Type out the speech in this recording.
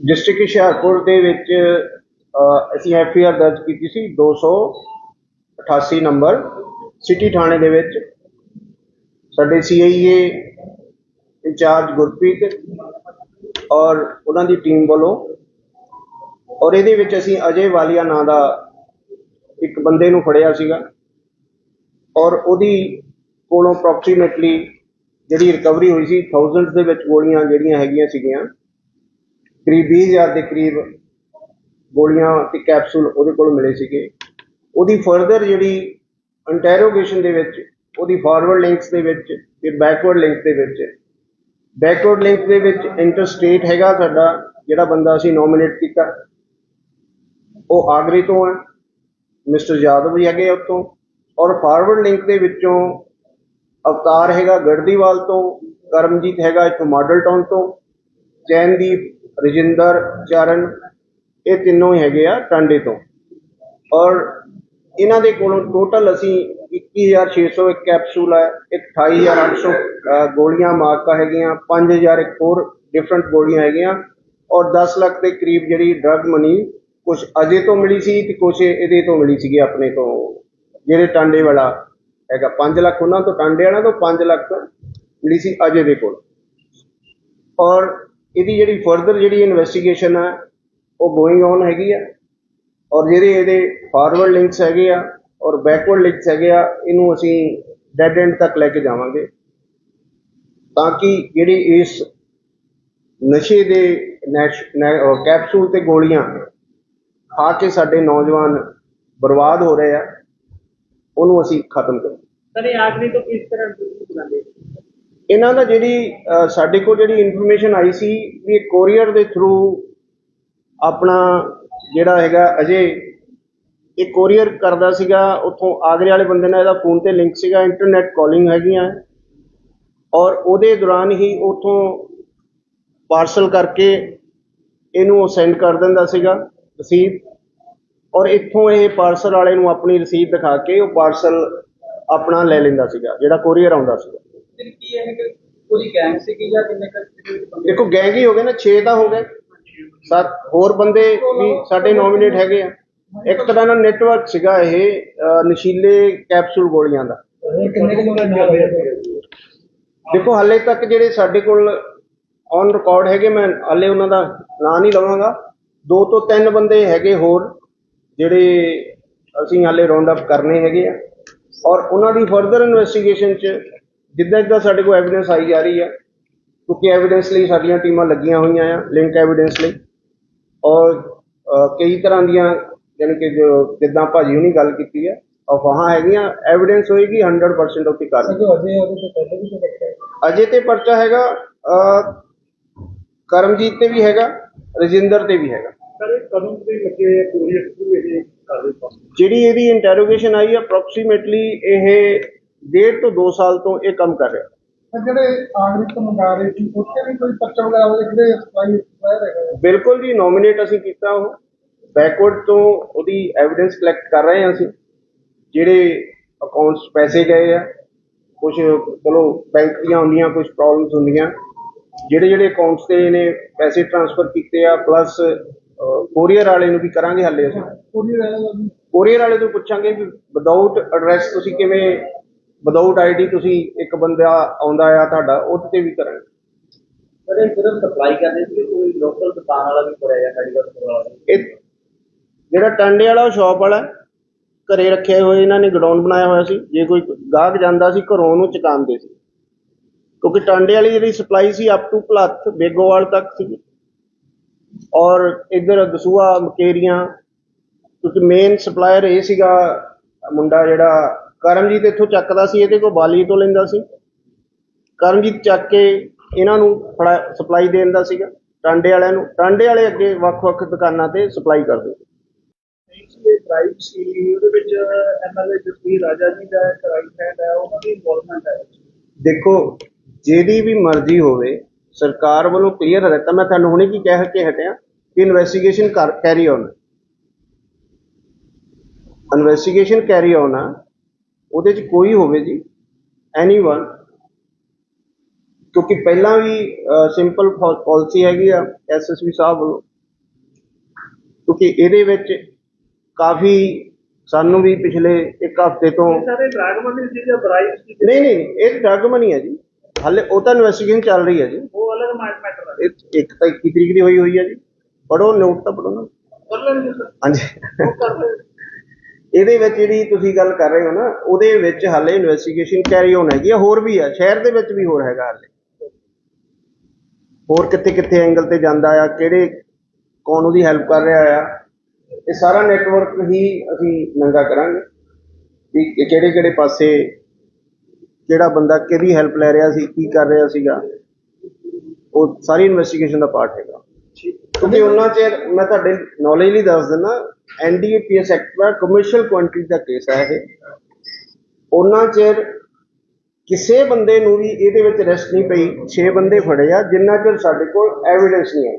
District Hoshiarpur ਦੇ ਵਿੱਚ ਅਸੀਂ ਐਫ ਆਈ ਆਰ ਦਰਜ ਕੀਤੀ ਸੀ 288 ਨੰਬਰ, ਸਿਟੀ ਥਾਣੇ ਦੇ ਵਿੱਚ। ਸਾਡੇ ਸੀ ਆਈ ਏ ਇੰਚਾਰਜ ਗੁਰਪ੍ਰੀਤ ਔਰ ਉਹਨਾਂ ਦੀ ਟੀਮ ਵੱਲੋਂ। ਔਰ ਇਹਦੇ ਵਿੱਚ ਅਸੀਂ ਅਜੇ ਵਾਲੀਆ ਨਾਂ ਦਾ ਇੱਕ ਬੰਦੇ ਨੂੰ ਫੜਿਆ ਸੀਗਾ। ਔਰ ਉਹਦੀ ਕੋਲੋਂ ਅਪਰੋਕਸੀਮੇਟਲੀ ਜਿਹੜੀ ਰਿਕਵਰੀ ਹੋਈ ਸੀ ਥਾਊਜ਼ੈਂਡਸ ਦੇ ਵਿੱਚ ਗੋਲੀਆਂ ਜਿਹੜੀਆਂ ਹੈਗੀਆਂ ਸੀਗੀਆਂ। ਕਰੀਬ 20000 ਦੇ ਕਰੀਬ ਗੋਲੀਆਂ ਤੇ ਕੈਪਸੂਲ ਉਹਦੇ ਕੋਲ ਮਿਲੇ ਸੀਗੇ। ਉਹਦੀ ਫਰਦਰ ਜਿਹੜੀ ਇੰਟਰੋਗੇਸ਼ਨ ਦੇ ਵਿੱਚ, ਉਹਦੀ ਫਾਰਵਰਡ ਲਿੰਕਸ ਦੇ ਵਿੱਚ ਤੇ ਬੈਕਵਰਡ ਲਿੰਕਸ ਦੇ ਵਿੱਚ। ਬੈਕਵਰਡ ਲਿੰਕ ਦੇ ਵਿੱਚ ਇੰਟਰਸਟੇਟ ਹੈਗਾ ਸਾਡਾ, ਜਿਹੜਾ ਬੰਦਾ ਅਸੀਂ ਨੋਮੀਨੇਟ ਕੀਤਾ। ਉਹ ਆਗਰੇ ਤੋਂ ਹੈ, ਮਿਸਟਰ ਯਾਦਵ ਜੀ ਹੈਗੇ ਆ ਉੱਥੋਂ। ਔਰ ਫਾਰਵਰਡ ਲਿੰਕ ਦੇ ਵਿੱਚੋਂ ਅਵਤਾਰ ਹੈਗਾ ਗੜਦੀਵਾਲ ਤੋਂ, ਕਰਮਜੀਤ ਹੈਗਾ ਇੱਥੋਂ ਮਾਡਲ ਟਾਊਨ ਤੋਂ ਚੈਨਦੀਪ ਰਜਿੰਦਰ, ਚਰਨ, ਇਹ ਤਿੰਨੋਂ ਹੀ ਹੈਗੇ ਆ ਟਾਂਡੇ ਤੋਂ। ਔਰ ਇਹਨਾਂ ਦੇ ਕੋਲੋਂ ਟੋਟਲ ਅਸੀਂ 21600 ਇੱਕ ਕੈਪਸੂਲ ਹੈ 28800 ਗੋਲੀਆਂ ਮਾਰਕਾ ਹੈਗੀਆਂ 5000 ਇੱਕ ਹੋਰ ਡਿਫਰੈਂਟ ਗੋਲੀਆਂ ਹੈਗੀਆਂ, ਔਰ 10 ਲੱਖ ਦੇ ਕਰੀਬ ਜਿਹੜੀ ਡਰਗ ਮਨੀ ਕੁਝ ਅਜੇ ਤੋਂ ਮਿਲੀ ਸੀ ਤੇ ਕੁਝ ਇਹਦੇ ਤੋਂ ਮਿਲੀ ਸੀਗੀ ਆਪਣੇ ਤੋਂ, ਜਿਹੜੇ ਟਾਂਡੇ ਵਾਲਾ ਹੈਗਾ। 5 ਲੱਖ ਉਹਨਾਂ ਤੋਂ ਟਾਂਡੇ ਵਾਲਾ ਤੋਂ 5 ਲੱਖ ਮਿਲੀ ਸੀ ਅਜੇ ਦੇ ਕੋਲ। ਔਰ ਇਹਦੀ ਜਿਹੜੀ ਫਰਦਰ ਜਿਹੜੀ ਇਨਵੈਸਟੀਗੇਸ਼ਨ ਆ, ਉਹ ਗੋਇੰਗ ਔਨ ਹੈਗੀ ਆ। ਔਰ ਜਿਹੜੇ ਇਹਦੇ ਫਾਰਵਰਡ ਲਿੰਕਸ ਹੈਗੇ ਆ ਔਰ ਬੈਕਵਰਡ ਲਿੰਕਸ ਹੈਗੇ ਆ, ਇਹਨੂੰ ਅਸੀਂ ਡੈਡ ਐਂਡ ਤੱਕ ਲੈ ਕੇ ਜਾਵਾਂਗੇ। ਤਾਂ ਕਿ ਜਿਹੜੀ ਇਸ ਨਸ਼ੇ ਦੇ ਨੈਸ਼- ਕੈਪਸੂਲ ਤੇ ਗੋਲੀਆਂ ਖਾ ਕੇ ਸਾਡੇ ਨੌਜਵਾਨ ਬਰਬਾਦ ਹੋ ਰਹੇ ਆ, ਉਹਨੂੰ ਅਸੀਂ ਖਤਮ ਕਰੀਏ ਸਰ, ਇਹ ਆਖਰੀ ਤੋਂ ਕਿਸ ਤਰ੍ਹਾਂ ਬਣਾਉਂਦੇ ਇਹਨਾਂ ਦਾ ਜਿਹੜੀ ਅਹ, ਸਾਡੇ ਕੋਲ ਜਿਹੜੀ ਇਨਫੋਰਮੇਸ਼ਨ ਆਈ ਸੀ ਵੀ ਇਹ ਕੋਰੀਅਰ ਦੇ ਥਰੂ ਆਪਣਾ ਜਿਹੜਾ ਹੈਗਾ ਅਜੇ ਇਹ ਕੋਰੀਅਰ ਕਰਦਾ ਸੀਗਾ ਉੱਥੋਂ ਆਗਰੇ ਵਾਲੇ ਬੰਦੇ ਨਾਲ ਇਹਦਾ ਫੋਨ ਤੇ ਲਿੰਕ ਸੀਗਾ ਇੰਟਰਨੈਟ ਕਾਲਿੰਗ ਹੈਗੀਆਂ। ਔਰ ਉਹਦੇ ਦੌਰਾਨ ਹੀ ਉੱਥੋਂ ਪਾਰਸਲ ਕਰਕੇ ਇਹਨੂੰ ਉਹ ਸੈਂਡ ਕਰ ਦਿੰਦਾ ਸੀਗਾ ਰਸੀਦ ਔਰ ਇੱਥੋਂ ਇਹ ਪਾਰਸਲ ਵਾਲੇ ਨੂੰ ਆਪਣੀ ਰਸੀਦ ਦਿਖਾ ਕੇ ਉਹ ਪਾਰਸਲ ਆਪਣਾ ਲੈ ਲੈਂਦਾ ਸੀਗਾ ਜਿਹੜਾ ਕੋਰੀਅਰ ਆਉਂਦਾ ਸੀਗਾ। ਫਿਰ ਕੀ ਹੈ ਕਿ ਪੂਰੀ ਗੈਂਗ ਸੀਗੀ ਜਾਂ ਕਿੰਨੇ ਕੁ ਦੇਖੋ ਗੈਂਗ ਹੀ ਹੋ ਗਏ ਨਾ 6 ਤਾਂ ਹੋ ਗਏ। ਸੱਤ ਹੋਰ ਬੰਦੇ ਵੀ ਸਾਡੇ ਨੋਮੀਨੇਟ ਹੈਗੇ ਆ। ਇੱਕ ਤਰ੍ਹਾਂ ਦਾ ਨੈਟਵਰਕ ਸੀਗਾ ਇਹ ਅਹ, ਨਸ਼ੀਲੇ ਕੈਪਸੂਲ ਗੋਲੀਆਂ ਦਾ। ਕਿੰਨੇ ਕੁ ਲੋਕ ਨਾਲ ਹੋਏ ਦੇਖੋ ਹਾਲੇ ਤੱਕ ਜਿਹੜੇ ਸਾਡੇ ਕੋਲ ਔਨ ਰਿਕਾਰਡ ਹੈਗੇ ਮੈਂ ਹਾਲੇ ਉਹਨਾਂ ਦਾ ਨਾਂ ਨਹੀਂ ਲਵਾਂਗਾ। ਦੋ ਤੋਂ ਤਿੰਨ ਬੰਦੇ ਹੈਗੇ ਹੋਰ ਜਿਹੜੇ ਅਸੀਂ ਹਾਲੇ ਰਾਉਂਡ ਅਪ ਕਰਨੇ ਹੈਗੇ ਆ। ਔਰ ਉਹਨਾਂ ਦੀ ਫਰਦਰ ਇਨਵੈਸਟੀਗੇਸ਼ਨ ਚ ਜਿੱਦਾਂ ਜਿੱਦਾਂ ਸਾਡੇ ਕੋਲ ਐਵੀਡੈਂਸ ਆਈ ਜਾ ਰਹੀ ਹੈ ਕਿਉਂਕਿ ਐਵੀਡੈਂਸ ਲਈ ਸਾਡੀਆਂ ਟੀਮਾਂ ਲੱਗੀਆਂ ਹੋਈਆਂ ਆ ਲਿੰਕ ਐਵੀਡੈਂਸ ਲਈ। ਔਰ ਕਈ ਤਰ੍ਹਾਂ ਦੀਆਂ ਜਾਣੀ ਕਿ ਜੋ ਜਿੱਦਾਂ ਭਾਜੀ ਹੁਣੀ ਗੱਲ ਕੀਤੀ ਹੈ ਅਫਵਾਹਾਂ ਹੈਗੀਆਂ ਐਵੀਡੈਂਸ ਹੋਏਗੀ 100% ਉਹ ਤੇ ਕਰ ਅਜੇ ਉਹਦੇ ਤੋਂ ਪਹਿਲੇ ਵੀ ਤਾਂ ਦੇਖਿਆ ਅਜੇ ਤੇ ਪਰਚਾ ਹੈਗਾ ਕਰਮਜੀਤ ਤੇ ਵੀ ਹੈਗਾ ਰਜਿੰਦਰ ਤੇ ਵੀ ਹੈਗਾ। ਸਰ ਇਹ ਕਦੋਂ ਦੇ ਲੱਗੇ ਪੂਰੀ ਥਰੂ ਇਹ ਕਰ ਰਹੇ ਕੰਮ ਜਿਹੜੀ ਇਹਦੀ ਇੰਟਰੋਗੇਸ਼ਨ ਆਈ ਅਪਰੋਕਸੀਮੇਟਲੀ ਇਹ ਡੇਢ ਤੋਂ 2 ਸਾਲ ਤੋਂ ਇਹ ਕੰਮ ਕਰ ਰਿਹਾ। ਜਿਹੜੇ ਆਗਰੀ ਤੋਂ ਮੰਗਾ ਰਹੇ ਸੀ ਉੱਥੇ ਵੀ ਕੋਈ ਪਰਚਾ ਵਗੈਰਾ ਹੋਵੇ ਜਿਹੜੇ ਹੈਗੇ ਬਿਲਕੁਲ ਜੀ ਨੋਮੀਨੇਟ ਅਸੀਂ ਕੀਤਾ ਉਹ। ਬੈਕਵਰਡ ਤੋਂ ਉਹਦੀ ਐਵੀਡੈਂਸ ਕਲੈਕਟ ਕਰ ਰਹੇ ਹਾਂ ਅਸੀਂ। ਜਿਹੜੇ ਅਕਾਊਂਟਸ ਪੈਸੇ ਗਏ ਆ ਕੁਝ ਚਲੋ ਬੈਂਕ ਦੀਆਂ ਹੁੰਦੀਆਂ ਕੁਝ ਪ੍ਰੋਬਲਮਸ ਹੁੰਦੀਆਂ। ਜਿਹੜੇ ਜਿਹੜੇ ਅਕਾਊਂਟਸ ਤੇ ਇਹਨੇ ਪੈਸੇ ਟ੍ਰਾਂਸਫਰ ਕੀਤੇ ਆ ਪਲੱਸ ਕੋਰੀਅਰ ਵਾਲੇ ਨੂੰ ਵੀ ਕਰਾਂਗੇ ਹਾਲੇ ਅਸੀਂ। ਪੂਰੀ ਰਹਿ ਕੋਰੀਅਰ ਵਾਲੇ ਤੋਂ ਪੁੱਛਾਂਗੇ ਵੀ ਵਿਦਆਊਟ ਐਡਰੈਸ ਤੁਸੀਂ ਕਿਵੇਂ ਵਿਦਆਊਟ ਆਈਡੀ ਤੁਸੀਂ ਇੱਕ ਬੰਦਾ ਆਉਂਦਾ ਆ ਤੁਹਾਡਾ ਉਹਦੇ ਤੇ ਵੀ ਕਰਾਂਗੇ। ਇਹ ਸਿਰਫ ਸਪਲਾਈ ਕਰਦੇ ਸੀ ਕੋਈ ਲੋਕਲ ਦੁਕਾਨ ਵਾਲਾ ਵੀ ਕਰਿਆ ਜਾਂ ਮੈਡੀਕਲ ਸਟੋਰ ਵਾਲਾ ਇਹ ਜਿਹੜਾ ਟਾਂਡੇ ਵਾਲਾ ਉਹ ਸ਼ਾਪ ਵਾਲਾ। ਘਰੇ ਰੱਖਿਆ ਹੋਏ ਇਹਨਾਂ ਨੇ ਗਡਾਊਨ ਬਣਾਇਆ ਹੋਇਆ ਸੀ। ਜੇ ਕੋਈ ਗਾਹਕ ਜਾਂਦਾ ਸੀ ਘਰੋਂ ਉਹਨੂੰ ਚਕਾਉਂਦੇ ਸੀ। ਕਿਉਂਕਿ ਟਾਂਡੇ ਵਾਲੀ ਜਿਹੜੀ ਸਪਲਾਈ ਸੀ ਅਪ ਟੂ ਭਲੱਥ ਬੇਗੋਵਾਲ ਤੱਕ ਸੀ ਔਰ ਇਧਰ ਦਸੂਆ ਮਕੇਰੀਆਂ ਕਿਉਂਕਿ ਮੇਨ ਸਪਲਾਇਰ ਇਹ ਸੀਗਾ ਮੁੰਡਾ ਜਿਹੜਾ ਕਰਮਜੀਤ ਇੱਥੋਂ ਚੱਕਦਾ ਸੀ ਇਹਦੇ ਕੋਲ ਬਾਲੀ ਤੋਂ ਲੈਂਦਾ ਸੀ। ਕਰਮਜੀਤ ਚੱਕ ਕੇ ਇਹਨਾਂ ਨੂੰ ਸਪਲਾਈ ਦੇਣ ਦਾ ਸੀਗਾ ਟਾਂਡੇ ਵਾਲਿਆਂ ਨੂੰ। ਟਾਂਡੇ ਵਾਲੇ ਅੱਗੇ ਵੱਖ-ਵੱਖ ਦੁਕਾਨਾਂ ਤੇ ਸਪਲਾਈ ਕਰਦੇ। ਸੀ ਇਹ ਡਰਾਈਵ ਸੀ ਉਹਦੇ ਵਿੱਚ ਐਮਐਲਏ ਜਸਵੀਰ ਰਾਜਾ ਜੀ ਦਾ ਇੱਕ ਰਾਈਟ ਹੈਂਡ ਹੈ ਉਹਨਾਂ ਦੀ ਇਨਵੋਲਵਮੈਂਟ ਹੈ। ਦੇਖੋ ਜਿਹਦੀ ਵੀ ਮਰਜ਼ੀ ਹੋਵੇ ਸਰਕਾਰ ਵੱਲੋਂ ਕਲੀਅਰ ਰਹਿਤਾ ਮੈਂ ਤੁਹਾਨੂੰ ਹੁਣੇ ਕੀ ਕਹਿ ਕੇ ਹਟਿਆ ਕਿ ਇਨਵੈਸਟੀਗੇਸ਼ਨ ਕਰ ਔਨ ਇਨਵੈਸਟੀਗੇਸ਼ਨ ਕੈਰੀ ਔਨ ਆ। ਉਹਦੇ 'ਚ ਕੋਈ ਹੋਵੇ ਜੀ ਐਨੀਵਨ ਕਿਉਂਕਿ ਪਹਿਲਾਂ ਵੀ ਸਿੰਪਲ ਪਾਲਿਸੀ ਹੈਗੀ ਆ ਐਸਐਸਪੀ ਸਾਹਿਬ ਵੱਲੋਂ। ਕਿਉਂਕਿ ਇਹਦੇ ਵਿੱਚ ਕਾਫੀ ਸਾਨੂੰ ਵੀ ਪਿਛਲੇ ਇੱਕ ਹਫ਼ਤੇ ਤੋਂ ਇਹ ਸਾਰੇ ਡਰਗ ਮੰਡੀ ਸੀ ਜਾਂ ਬਰਾਈਟ ਸੀ ਨਹੀਂ ਨਹੀਂ ਇਹ ਡਰਗ ਮਨੀ ਹੈ ਜੀ। ਹਾਲੇ ਉਹ ਤਾਂ ਇਨਵੈਸਟੀਗੇਸ਼ਨ ਚੱਲ ਰਹੀ ਹੈ ਜੀ। ਉਹ ਅਲੱਗ ਮੈਟਰ ਹੈ ਇੱਕ ਤਾਂ 21 ਤਰੀਕ ਦੀ ਹੋਈ ਹੋਈ ਹੈ ਜੀ। ਪੜੋ ਨੋਟ ਤਾਂ ਪੜੋ ਨਾ। ਹਾਂਜੀ। ਇਹਦੇ ਵਿੱਚ ਜਿਹੜੀ ਤੁਸੀਂ ਗੱਲ ਕਰ ਰਹੇ ਹੋ ਨਾ, ਉਹਦੇ ਵਿੱਚ ਹਾਲੇ ਇਨਵੈਸਟੀਗੇਸ਼ਨ ਕੈਰੀ ਹੋਣ ਹੈਗੀ ਆ, ਹੋਰ ਵੀ ਆ, ਸ਼ਹਿਰ ਦੇ ਵਿੱਚ ਵੀ ਹੋਰ ਹੈਗਾ ਹਾਲੇ। ਹੋਰ ਕਿੱਥੇ ਕਿੱਥੇ ਐਂਗਲ ਤੇ ਜਾਂਦਾ ਆ, ਕਿਹੜੇ, ਕੌਣ ਉਹਦੀ ਹੈਲਪ ਕਰ ਰਿਹਾ ਆ, ਇਹ ਸਾਰਾ ਨੈਟਵਰਕ ਹੀ ਅਸੀਂ ਨੰਗਾ ਕਰਾਂਗੇ ਵੀ ਕਿਹੜੇ ਕਿਹੜੇ ਪਾਸੇ, ਕਿਹੜਾ ਬੰਦਾ ਕਿਹਦੀ ਹੈਲਪ ਲੈ ਰਿਹਾ ਸੀ, ਕੀ ਕਰ ਰਿਹਾ ਸੀਗਾ, ਉਹ ਸਾਰੀ ਇਨਵੈਸਟੀਗੇਸ਼ਨ ਦਾ ਪਾਰਟ ਹੈਗਾ। ਕਿਉਂਕਿ ਉਹਨਾਂ ਚਿਰ ਮੈਂ ਤੁਹਾਡੇ ਨੌਲੇਜ ਲਈ ਦੱਸ ਦਿੰਦਾ ਐਨਡੀਏਪੀਐਸ ਐਕਟ ਦਾ ਕਮਰਸ਼ੀਅਲ ਕੁਆਂਟੀਟੀ ਦਾ ਕੇਸ ਹੈ ਇਹ। ਉਹਨਾਂ ਚਿਰ ਕਿਸੇ ਬੰਦੇ ਨੂੰ ਵੀ ਇਹਦੇ ਵਿੱਚ ਅਰੈਸਟ ਨਹੀਂ ਪਈ 6 ਬੰਦੇ ਫੜੇ ਆ, ਜਿੰਨਾ ਚਿਰ ਸਾਡੇ ਕੋਲ ਐਵੀਡੈਂਸ ਨਹੀਂ ਹੈ